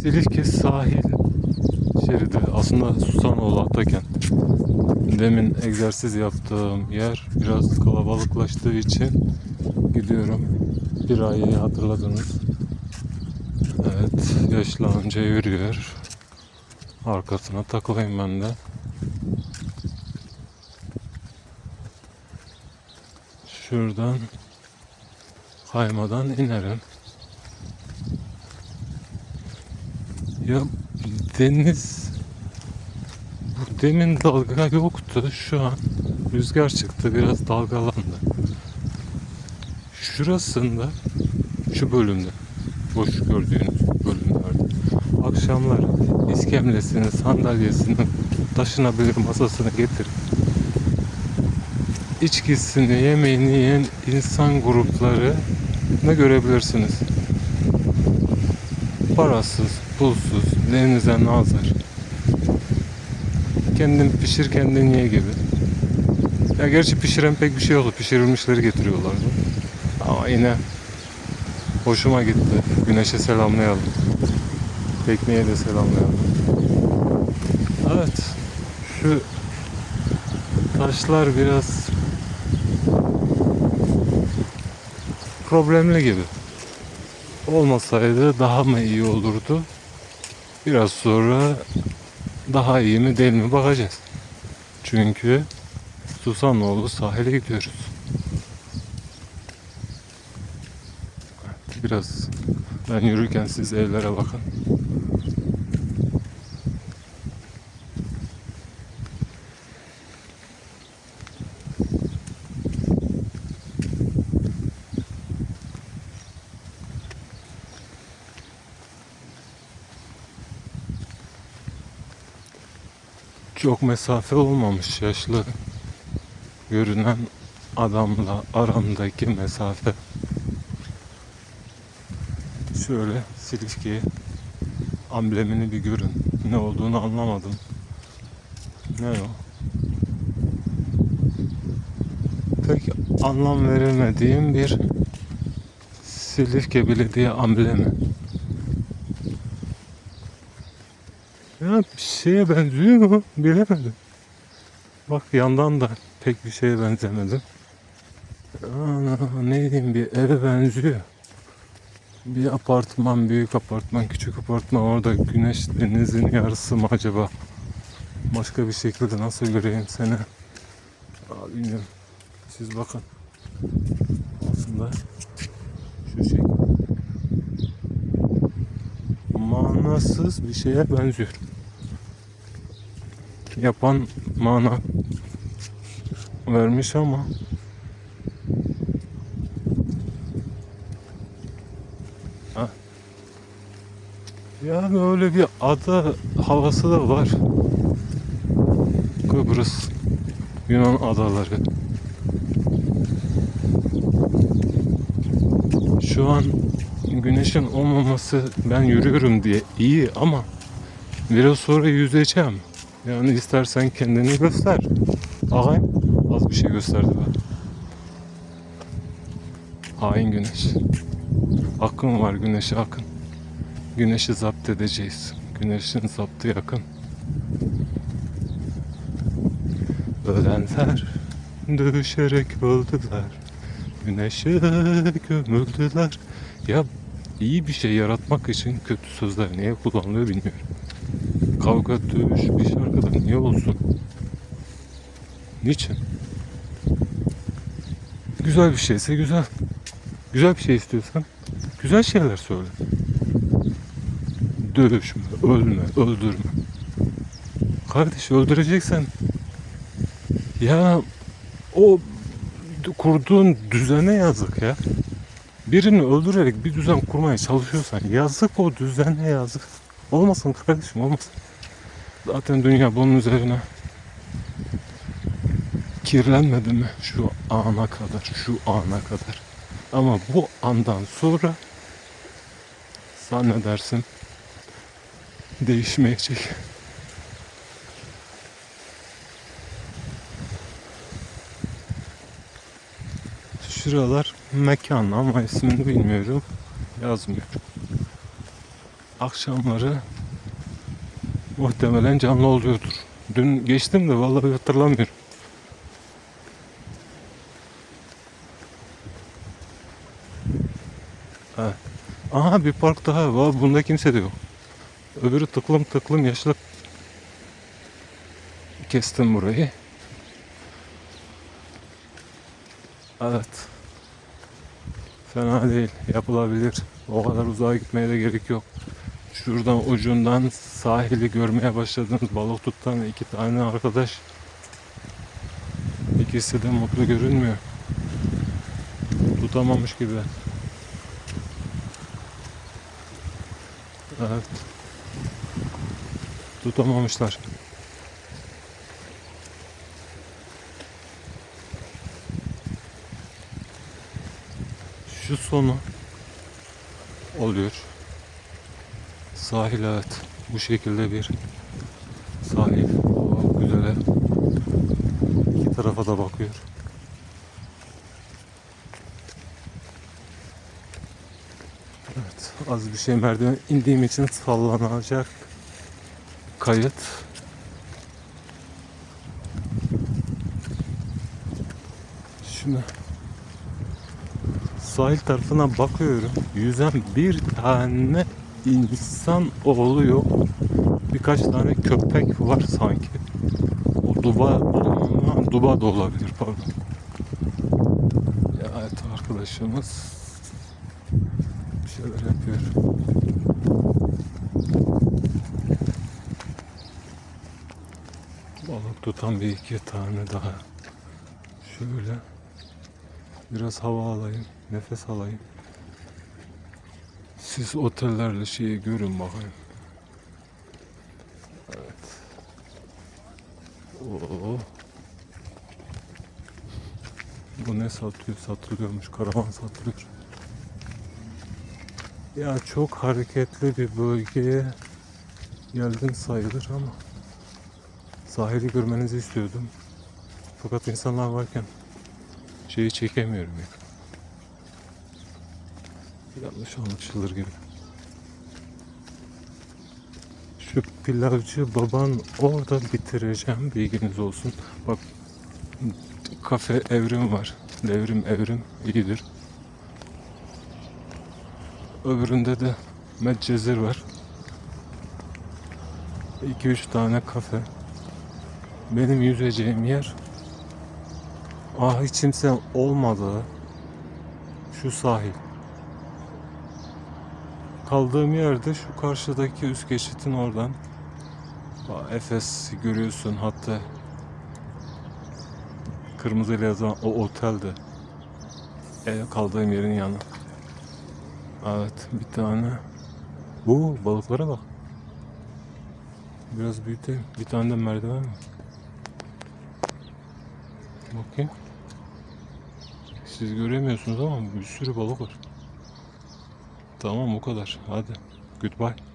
Silifke sahil şeridi. Aslında Susanoğlu Atakent. Demin egzersiz yaptığım yer biraz kalabalıklaştığı için gidiyorum. Bir ayı hatırladınız. Evet, yaşlı yürüyor. Arkasına takılayım ben de. Şuradan kaymadan inerim. Ya deniz bu demin dalga yoktu. Şu an rüzgar çıktı. Biraz dalgalandı. Şurasında şu bölümde boş gördüğünüz bölümlerde akşamlar iskemlesini, sandalyesini, taşınabilir masasını getirip içkisini, yemeğini yiyen insan grupları ne görebilirsiniz. Parasız, pulsuz, denize nazır. Kendin pişir kendin ye gibi. Ya gerçi pişiren pek bir şey yoktu. Pişirilmişleri getiriyorlardı. Ama yine hoşuma gitti. Güneşe selamlayalım. Tekneye de selamlayalım. Evet. Şu taşlar biraz problemli gibi. Olmasaydı daha mı iyi olurdu? Biraz sonra daha iyi mi değil mi bakacağız. Çünkü Susanoğlu sahile gidiyoruz. Biraz ben yürürken siz evlere bakın. Çok mesafe olmamış yaşlı görünen adamla aramdaki mesafe. Şöyle Silifke amblemini bir görün. Ne olduğunu anlamadım. Ne o? Pek anlam veremediğim bir Silifke Belediye amblemi. Ya bir şeye benziyor mu? Bilemedim. Bak yandan da pek bir şeye benzemedim. Ana, ne diyeyim bir eve benziyor. Bir apartman, büyük apartman, küçük apartman orada güneş denizin yarısı mı acaba? Başka bir şekilde nasıl göreyim seni? Aa, bilmiyorum. Siz bakın. Aslında şu şekilde. Manasız bir şeye benziyor. Yapan mana vermiş ama Ha. Ya böyle bir ada havası da var. Kıbrıs Yunan adaları. Şu an güneşin olmaması ben yürüyorum diye iyi ama biraz sonra yüzeceğim. Yani istersen kendini göster. Ağayım az bir şey gösterdi be. Hain güneş. Akın var güneşe akın. Güneşi zapt edeceğiz. Güneşin zaptı yakın. Ölenler dövüşerek öldüler. Güneşe gömüldüler. Ya iyi bir şey yaratmak için kötü sözler niye kullanılıyor bilmiyorum. Kavga, dövüş bir şarkıda niye olsun? Niçin? Güzel bir şeyse güzel. Güzel bir şey istiyorsan güzel şeyler söyle. Dövüşme, ölme, öldürme. Kardeş öldüreceksen ya o kurduğun düzene yazık ya. Birini öldürerek bir düzen kurmaya çalışıyorsan yazık o düzene yazık. Olmasın kardeşim olmasın. Zaten dünya bunun üzerine kirlenmedi mi şu ana kadar, şu ana kadar. Ama bu andan sonra zannedersin değişmeyecek. Şuralar mekan ama ismini bilmiyorum. Yazmıyor. akşamları muhtemelen canlı oluyordur. Dün geçtim de vallahi hatırlamıyorum. Evet. Aha bir park daha var. Bunda kimse de yok. Öbürü tıklım tıklım yaşlı. Kestim burayı. Evet. Fena değil. Yapılabilir. O kadar uzağa gitmeye de gerek yok. Şuradan ucundan sahili görmeye başladığınız balık tutan iki tane arkadaş. İkisi de mutlu görünmüyor. Tutamamış gibi. Evet. Tutamamışlar. Şu sonu oluyor. Sahil evet. Bu şekilde bir sahil. O güzel. İki tarafa da bakıyor. Evet. Az bir şey merdiven indiğim için sallanacak kayıt. Şimdi sahil tarafına bakıyorum. Yüzen bir tane insan oğlu yok. Birkaç tane köpek var sanki. O duba, ama duba da olabilir pardon. Evet arkadaşımız bir şeyler yapıyor. Balık tutan bir iki tane daha. Şöyle biraz hava alayım, nefes alayım. Siz otellerle şeyi görün bakayım. Evet. Oo. Bu ne satıyor? Satılıyormuş. Karavan satılıyor. Ya çok hareketli bir bölgeye geldim sayılır ama sahili görmenizi istiyordum. Fakat insanlar varken şeyi çekemiyorum ya. Yanlış anlaşılır gibi. Şu pilavcı baban orada bitireceğim bilginiz olsun. Bak kafe evrim var. Devrim evrim iyidir. Öbüründe de Medcezir var. 2-3 tane kafe. Benim yüzeceğim yer Ah hiç kimse olmadı. Şu sahil. Kaldığım yerde şu karşıdaki üst geçitin oradan. Efes görüyorsun hatta kırmızıyla yazan o otelde. Ev kaldığım yerin yanı. Evet bir tane. Bu balıklara bak. Biraz büyüteyim. Bir tane de merdiven mi? Bakayım. Siz göremiyorsunuz ama bir sürü balık var. Tamam o kadar. Hadi. Goodbye.